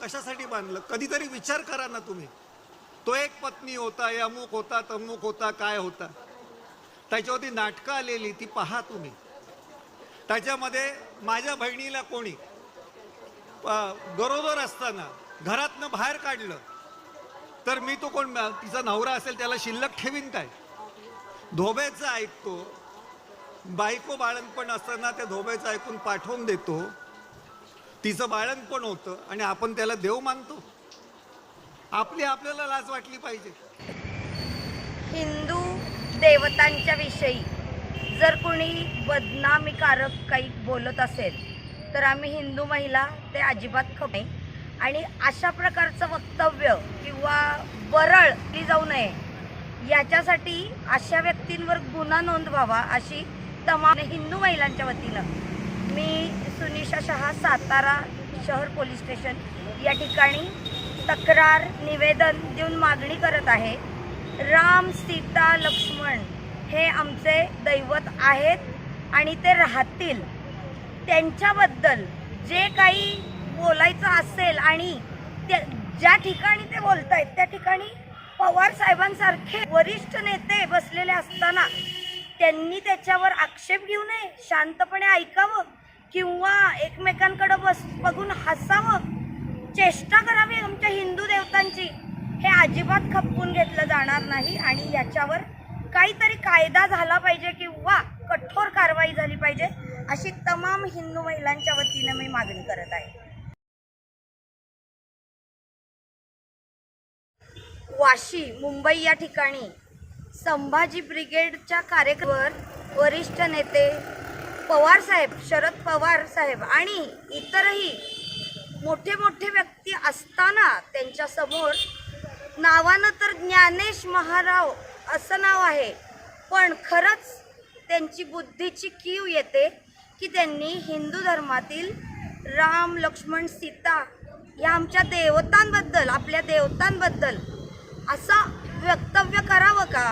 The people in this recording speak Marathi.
कशासाठी बांधलं कधीतरी विचार करा ना तुम्ही. तो एक पत्नी होता अमुक होता तमुक होता काय होता. त्याच्यावरती नाटकं आलेली ती पहा तुम्ही. त्याच्यामध्ये माझ्या बहिणीला कोणी गरोदर असताना घरातनं बाहेर काढलं तर मी तो कोण तिचा नवरा असेल त्याला शिल्लक ठेवीन काय? धोब्याचं ऐकतो. बायको बाळणपण असताना त्या धोब्याचं ऐकून पाठवून देतो. तिचं बाळणपण होतं आणि आपण त्याला देव मानतो. आपली आपल्याला लाज वाटली पाहिजे. हिंदू देवतांच्या विषयी जर कोणी बदनामीकारक काही बोलत असेल तर आम्ही हिंदू महिला ते अजिबात खप नाही. आणि अशा प्रकारचं वक्तव्य किंवा वरळ ती जाऊ नये याच्यासाठी अशा व्यक्तींवर गुन्हा नोंदवावा अशी तमाम हिंदू महिलांच्या वतीनं मी सुनिशा शहा सातारा शहर पोलीस स्टेशन या ठिकाणी तक्रार निवेदन देऊन मागणी करत आहे. राम सीता लक्ष्मण हे आमचे दैवत आहेत आणि ते राहतील. त्यांच्याबद्दल जे काही बोलायचं असेल आणि त्या ज्या ठिकाणी ते बोलत आहेत त्या ठिकाणी पवार साहेबांसारखे वरिष्ठ नेते बसलेले असताना त्यांनी त्याच्यावर आक्षेप घेऊ नये शांतपणे ऐकावं किंवा एकमेकांकडे बस बघून हसावं. चेष्टा करावी आमच्या हिंदू देवतांची. हे अजिबात खपवून घेतलं जाणार नाही आणि याच्यावर काहीतरी कायदा झाला पाहिजे किंवा कठोर कारवाई झाली पाहिजे अशी तमाम हिंदू महिलांच्या वतीनं मी मागणी करत आहे. वाशी मुंबई या ठिकाणी संभाजी ब्रिगेडच्या कार्यक्रमावर वरिष्ठ नेते पवार साहेब शरद पवार साहेब आणि इतरही मोठे मोठे व्यक्ती असताना त्यांच्यासमोर नावानं तर ज्ञानेश महाराव असं नाव आहे पण खरंच त्यांची बुद्धीची कीव येते की त्यांनी हिंदू धर्मातील राम लक्ष्मण सीता या आमच्या देवतांबद्दल आपल्या देवतांबद्दल असं वक्तव्य कर का